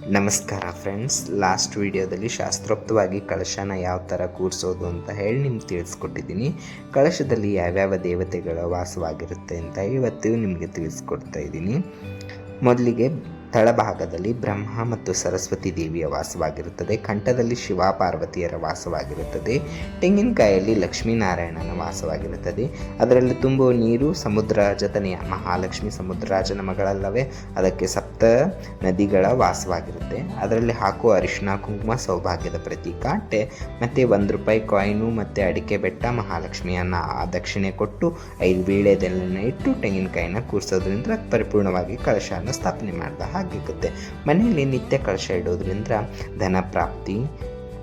ನಮಸ್ಕಾರ friends last ವಿಡಿಯೋದಲ್ಲಿ ಶಾಸ್ತ್ರೋಕ್ತವಾಗಿ ಕಳಶನ ಯಾವ ಥರ ಕೂರಿಸೋದು ಅಂತ ಹೇಳಿ ನಿಮ್ಗೆ ತಿಳಿಸ್ಕೊಟ್ಟಿದ್ದೀನಿ. ಕಳಶದಲ್ಲಿ ಯಾವ್ಯಾವ ದೇವತೆಗಳ ವಾಸವಾಗಿರುತ್ತೆ ಅಂತ ಇವತ್ತು ನಿಮಗೆ ತಿಳಿಸ್ಕೊಡ್ತಾ ಇದ್ದೀನಿ. ಮೊದಲಿಗೆ ತಳಭಾಗದಲ್ಲಿ ಬ್ರಹ್ಮ ಮತ್ತು ಸರಸ್ವತಿ ದೇವಿಯ ವಾಸವಾಗಿರುತ್ತದೆ. ಕಂಠದಲ್ಲಿ ಶಿವ ಪಾರ್ವತಿಯರ ವಾಸವಾಗಿರುತ್ತದೆ. ತೆಂಗಿನಕಾಯಲ್ಲಿ ಲಕ್ಷ್ಮೀನಾರಾಯಣನ ವಾಸವಾಗಿರುತ್ತದೆ. ಅದರಲ್ಲಿ ತುಂಬುವ ನೀರು, ಸಮುದ್ರ ಜತನೆಯ ಮಹಾಲಕ್ಷ್ಮಿ ಸಮುದ್ರಾಜನ ಮಗಳಲ್ಲವೇ? ಅದಕ್ಕೆ ಸಪ್ತ ನದಿಗಳ ವಾಸವಾಗಿರುತ್ತೆ. ಅದರಲ್ಲಿ ಹಾಕುವ ಅರಿಶಿನ ಕುಂಕುಮ, ಸೌಭಾಗ್ಯದ ಪ್ರತೀಕ ಅಟ್ಟೆ ಮತ್ತು ಒಂದು ರೂಪಾಯಿ ಕಾಯಿನು, ಮತ್ತು ಅಡಿಕೆ ಬೆಟ್ಟ, ಮಹಾಲಕ್ಷ್ಮಿಯನ್ನು ದಕ್ಷಿಣೆ ಕೊಟ್ಟು ಐದು ವೀಳ್ಯದೆಲ್ಲನ ಇಟ್ಟು ತೆಂಗಿನಕಾಯಿನ ಕೂರಿಸೋದ್ರಿಂದ ಪರಿಪೂರ್ಣವಾಗಿ ಕಳಶವನ್ನು ಸ್ಥಾಪನೆ ಮಾಡಿದ ಹಾಗಿರುತ್ತೆ ಮನೆಯಲ್ಲಿ ನಿತ್ಯ ಕಳಶ ಇಡೋದ್ರಿಂದ ಧನ ಪ್ರಾಪ್ತಿ,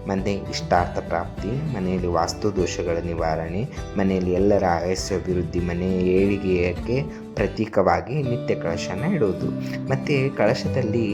ಮನೆ ಇಷ್ಟಾರ್ಥ ಪ್ರಾಪ್ತಿ, ಮನೆಯಲ್ಲಿ ವಾಸ್ತು ದೋಷಗಳ ನಿವಾರಣೆ, ಮನೆಯಲ್ಲಿ ಎಲ್ಲರ ಆಯಸ್ಸು ಅಭಿವೃದ್ಧಿ ಮನೆಯ ಏಳಿಗೆಯಕ್ಕೆ ಪ್ರತೀಕವಾಗಿ ನಿತ್ಯ ಕಳಶನ ಇಡೋದು ಮತ್ತು ಕಳಶದಲ್ಲಿ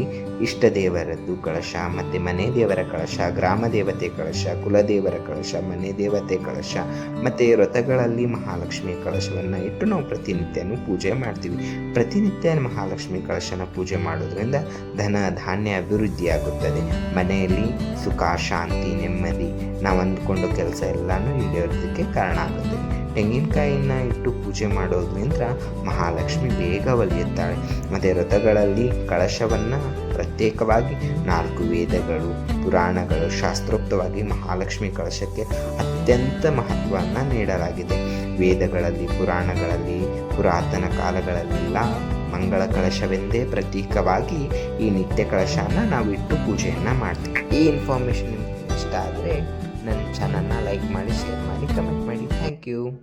ಇಷ್ಟ ದೇವರದ್ದು ಕಳಶ, ಮತ್ತು ಮನೆ ದೇವರ ಕಳಶ ಗ್ರಾಮ ದೇವತೆ ಕಳಶ, ಕುಲದೇವರ ಕಳಶ ಮನೆ ದೇವತೆ ಕಳಶ, ಮತ್ತು ವ್ರತಗಳಲ್ಲಿ ಮಹಾಲಕ್ಷ್ಮಿ ಕಳಶವನ್ನು ಇಟ್ಟು ನಾವು ಪ್ರತಿನಿತ್ಯನೂ ಪೂಜೆ ಮಾಡ್ತೀವಿ. ಪ್ರತಿನಿತ್ಯ ಮಹಾಲಕ್ಷ್ಮಿ ಕಳಶನ ಪೂಜೆ ಮಾಡೋದ್ರಿಂದ ಧನ ಧಾನ್ಯ ಅಭಿವೃದ್ಧಿಯಾಗುತ್ತದೆ. ಮನೆಯಲ್ಲಿ ಸುಖ, ಶಾಂತಿ, ನೆಮ್ಮದಿ, ನಾವು ಅಂದ್ಕೊಂಡು ಕೆಲಸ ಎಲ್ಲನೂ ಈಡೇರೋದಕ್ಕೆ ಕಾರಣ ಆಗುತ್ತೆ. ತೆಂಗಿನಕಾಯಿನ ಇಟ್ಟು ಪೂಜೆ ಮಾಡೋದ್ರಿಂದ ಮಹಾಲಕ್ಷ್ಮಿ ಬೇಗ ಒಲಿಯುತ್ತಾಳೆ. ಮತ್ತು ರಥಗಳಲ್ಲಿ ಕಳಶವನ್ನು ಪ್ರತ್ಯೇಕವಾಗಿ ನಾಲ್ಕು ವೇದಗಳು, ಪುರಾಣಗಳು, ಶಾಸ್ತ್ರೋಕ್ತವಾಗಿ ಮಹಾಲಕ್ಷ್ಮಿ ಕಳಶಕ್ಕೆ ಅತ್ಯಂತ ಮಹತ್ವವನ್ನು ನೀಡಲಾಗಿದೆ. ವೇದಗಳಲ್ಲಿ, ಪುರಾಣಗಳಲ್ಲಿ, ಪುರಾತನ ಕಾಲಗಳಲ್ಲೆಲ್ಲ ಮಂಗಳ ಕಳಶವೆಂದೇ ಪ್ರತೀಕವಾಗಿ ಈ ನಿತ್ಯ ಕಳಶನ ನಾವು ಇಟ್ಟು ಪೂಜೆಯನ್ನು ಮಾಡ್ತೀವಿ. ಈ ಇನ್ಫಾರ್ಮೇಷನ್ ಇಷ್ಟ ಆದರೆ ನನ್ನ ಚಾನಲ್ನ ಲೈಕ್ ಮಾಡಿ ಶೇರ್ ಮಾಡಿ ಕಮೆಂಟ್ ಮಾಡಿ. you.